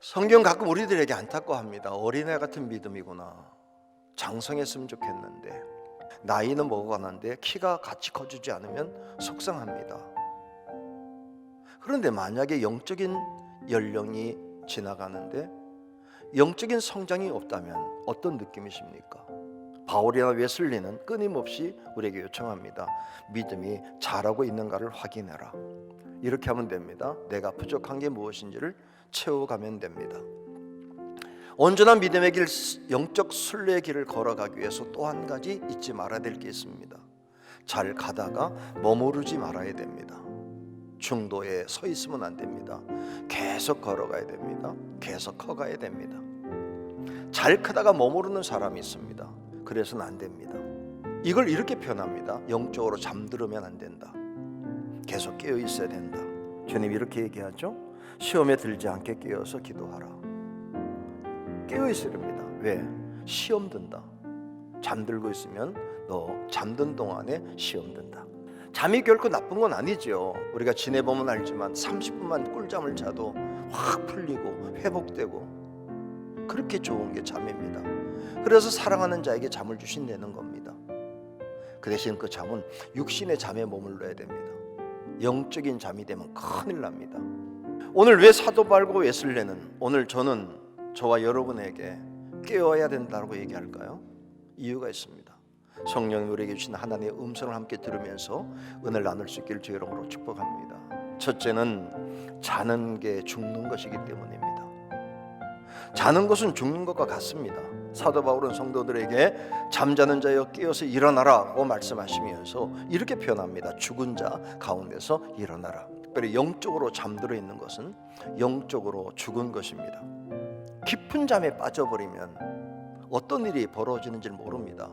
성경 가끔 우리들에게 안타까워합니다. 어린애 같은 믿음이구나. 장성했으면 좋겠는데 나이는 먹어가는데 키가 같이 커지지 않으면 속상합니다. 그런데 만약에 영적인 연령이 지나가는데 영적인 성장이 없다면 어떤 느낌이십니까? 바울이나 웨슬리는 끊임없이 우리에게 요청합니다. 믿음이 자라고 있는가를 확인해라. 이렇게 하면 됩니다. 내가 부족한 게 무엇인지를 채워가면 됩니다. 온전한 믿음의 길, 영적 순례의 길을 걸어가기 위해서 또 한 가지 잊지 말아야 될 게 있습니다. 잘 가다가 머무르지 말아야 됩니다. 중도에 서 있으면 안 됩니다. 계속 걸어가야 됩니다. 계속 커가야 됩니다. 잘 크다가 머무르는 사람이 있습니다. 그래서는 안 됩니다. 이걸 이렇게 표현합니다. 영적으로 잠들으면 안 된다. 계속 깨어 있어야 된다. 주님 이렇게 얘기하죠. 시험에 들지 않게 깨어서 기도하라. 깨어 있어야 됩니다. 왜? 시험 든다. 잠들고 있으면 너 잠든 동안에 시험 든다. 잠이 결코 나쁜 건 아니죠. 우리가 지내보면 알지만 30분만 꿀잠을 자도 확 풀리고 회복되고 그렇게 좋은 게 잠입니다. 그래서 사랑하는 자에게 잠을 주신다는 겁니다. 그 대신 그 잠은 육신의 잠에 머물러야 됩니다. 영적인 잠이 되면 큰일 납니다. 오늘 왜 사도 바울과 웨슬레는 오늘 저는 저와 여러분에게 깨어야 된다고 얘기할까요? 이유가 있습니다. 성령 우리에게 주신 하나님의 음성을 함께 들으면서 은혜를 나눌 수 있기를 주 이름으로 축복합니다. 첫째는 자는 게 죽는 것이기 때문입니다. 자는 것은 죽는 것과 같습니다. 사도 바울은 성도들에게 잠자는 자여 깨어서 일어나라고 말씀하시면서 이렇게 표현합니다. 죽은 자 가운데서 일어나라. 특별히 영적으로 잠들어 있는 것은 영적으로 죽은 것입니다. 깊은 잠에 빠져버리면 어떤 일이 벌어지는지 모릅니다.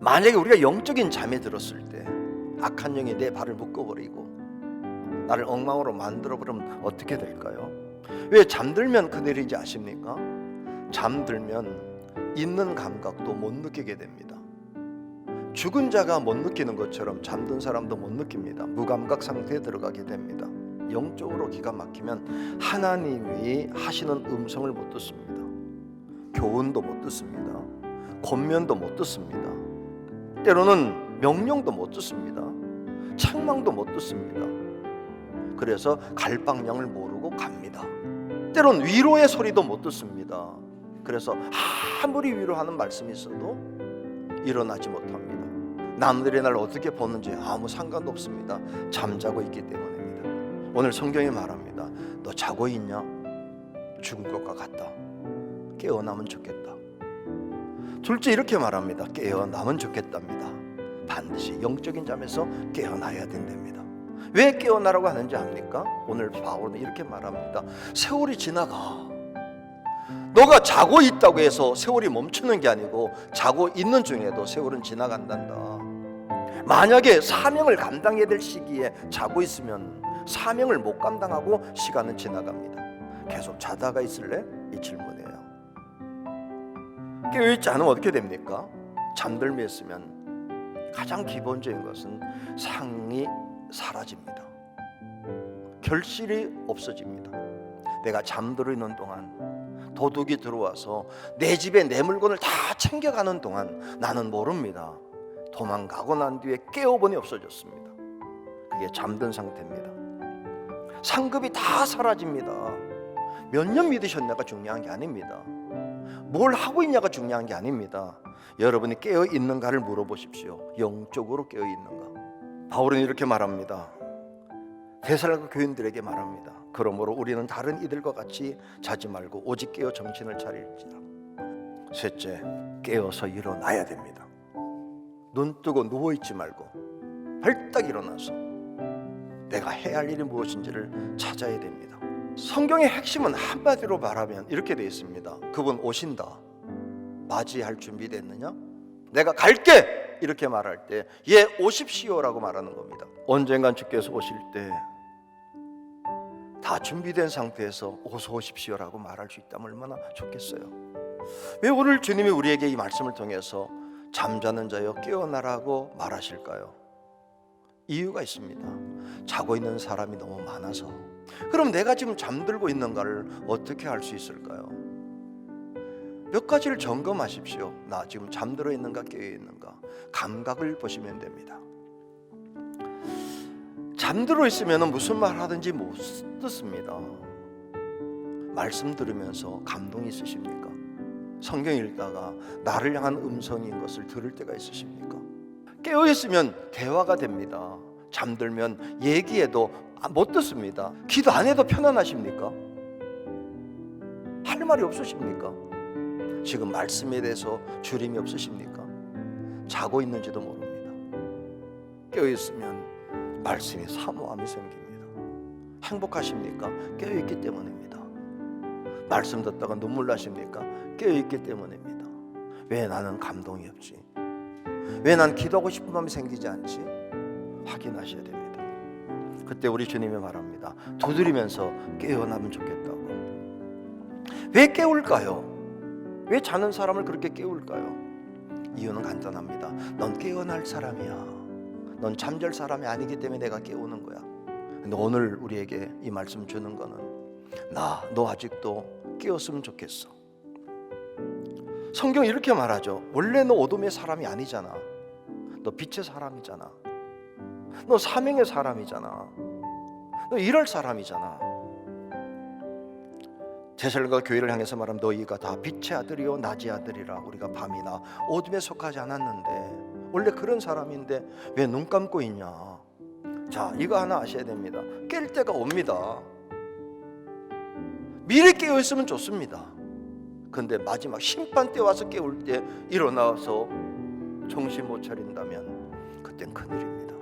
만약에 우리가 영적인 잠에 들었을 때 악한 영이 내 발을 묶어버리고 나를 엉망으로 만들어버리면 어떻게 될까요? 왜 잠들면 그늘인지 아십니까? 잠들면 있는 감각도 못 느끼게 됩니다. 죽은 자가 못 느끼는 것처럼 잠든 사람도 못 느낍니다. 무감각 상태에 들어가게 됩니다. 영적으로 기가 막히면 하나님이 하시는 음성을 못 듣습니다. 교훈도 못 듣습니다. 권면도 못 듣습니다. 때로는 명령도 못 듣습니다. 책망도 못 듣습니다. 그래서 갈 방향을 모르고 갑니다. 때론 위로의 소리도 못 듣습니다. 그래서 아무리 위로하는 말씀이 있어도 일어나지 못합니다. 남들이 날 어떻게 보는지 아무 상관도 없습니다. 잠자고 있기 때문입니다. 오늘 성경이 말합니다. 너 자고 있냐? 죽은 것과 같다. 깨어나면 좋겠다. 둘째 이렇게 말합니다. 깨어나면 좋겠답니다. 반드시 영적인 잠에서 깨어나야 된답니다. 왜 깨어나라고 하는지 압니까? 오늘 바울은 이렇게 말합니다. 세월이 지나가. 너가 자고 있다고 해서 세월이 멈추는 게 아니고 자고 있는 중에도 세월은 지나간단다. 만약에 사명을 감당해야 될 시기에 자고 있으면 사명을 못 감당하고 시간은 지나갑니다. 계속 자다가 있을래? 이 질문이에요. 깨어있지 않으면 어떻게 됩니까? 잠들며 있으면 가장 기본적인 것은 상이 사라집니다. 결실이 없어집니다. 내가 잠들어 있는 동안 도둑이 들어와서 내 집에 내 물건을 다 챙겨가는 동안 나는 모릅니다. 도망가고 난 뒤에 깨어보니 없어졌습니다. 그게 잠든 상태입니다. 상급이 다 사라집니다. 몇 년 믿으셨냐가 중요한 게 아닙니다. 뭘 하고 있냐가 중요한 게 아닙니다. 여러분이 깨어 있는가를 물어보십시오. 영적으로 깨어 있는가? 바울은 이렇게 말합니다. 대살과 교인들에게 말합니다. 그러므로 우리는 다른 이들과 같이 자지 말고 오직 깨어 정신을 차릴지라. 셋째, 깨어서 일어나야 됩니다. 눈 뜨고 누워 있지 말고 벌떡 일어나서 내가 해야 할 일이 무엇인지를 찾아야 됩니다. 성경의 핵심은 한마디로 말하면 이렇게 되어 있습니다. 그분 오신다. 맞이할 준비됐느냐? 내가 갈게 이렇게 말할 때 예 오십시오라고 말하는 겁니다. 언젠간 주께서 오실 때 다 준비된 상태에서 어서 오십시오라고 말할 수 있다면 얼마나 좋겠어요. 왜 오늘 주님이 우리에게 이 말씀을 통해서 잠자는 자여 깨어나라고 말하실까요? 이유가 있습니다. 자고 있는 사람이 너무 많아서. 그럼 내가 지금 잠들고 있는가를 어떻게 알 수 있을까요? 몇 가지를 점검하십시오. 나 지금 잠들어 있는가 깨어 있는가 감각을 보시면 됩니다. 잠들어 있으면 무슨 말 하든지 못 듣습니다. 말씀 들으면서 감동이 있으십니까? 성경 읽다가 나를 향한 음성인 것을 들을 때가 있으십니까? 깨어 있으면 대화가 됩니다. 잠들면 얘기해도 아, 못 듣습니다. 기도 안 해도 편안하십니까? 할 말이 없으십니까? 지금 말씀에 대해서 주림이 없으십니까? 자고 있는지도 모릅니다. 깨어 있으면 말씀에 사모함이 생깁니다. 행복하십니까? 깨어 있기 때문입니다. 말씀 듣다가 눈물 나십니까? 깨어 있기 때문입니다. 왜 나는 감동이 없지? 왜 난 기도하고 싶은 마음이 생기지 않지? 확인하셔야 됩니다. 그때 우리 주님이 말합니다. 두드리면서 깨어나면 좋겠다고. 왜 깨울까요? 왜 자는 사람을 그렇게 깨울까요? 이유는 간단합니다. 넌 깨어날 사람이야. 넌 잠잘 사람이 아니기 때문에 내가 깨우는 거야. 근데 오늘 우리에게 이 말씀 주는 거는 나 너 아직도 깨었으면 좋겠어. 성경 이렇게 말하죠. 원래 너 어둠의 사람이 아니잖아. 너 빛의 사람이잖아. 너 사명의 사람이잖아. 너 일할 사람이잖아. 제설과 교회를 향해서 말하면 너희가 다 빛의 아들이요 낮의 아들이라 우리가 밤이나 어둠에 속하지 않았는데 원래 그런 사람인데 왜 눈 감고 있냐? 자 이거 하나 아셔야 됩니다. 깰 때가 옵니다. 미리 깨어 있으면 좋습니다. 근데 마지막 심판 때 와서 깨울 때 일어나서 정신 못 차린다면 그땐 큰일입니다.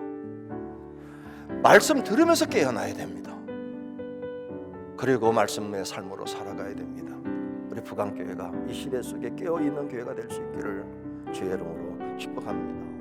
말씀 들으면서 깨어나야 됩니다. 그리고 말씀의 삶으로 살아가야 됩니다. 우리 부강교회가 이 시대 속에 깨어 있는 교회가 될 수 있기를 주의 이름으로 축복합니다.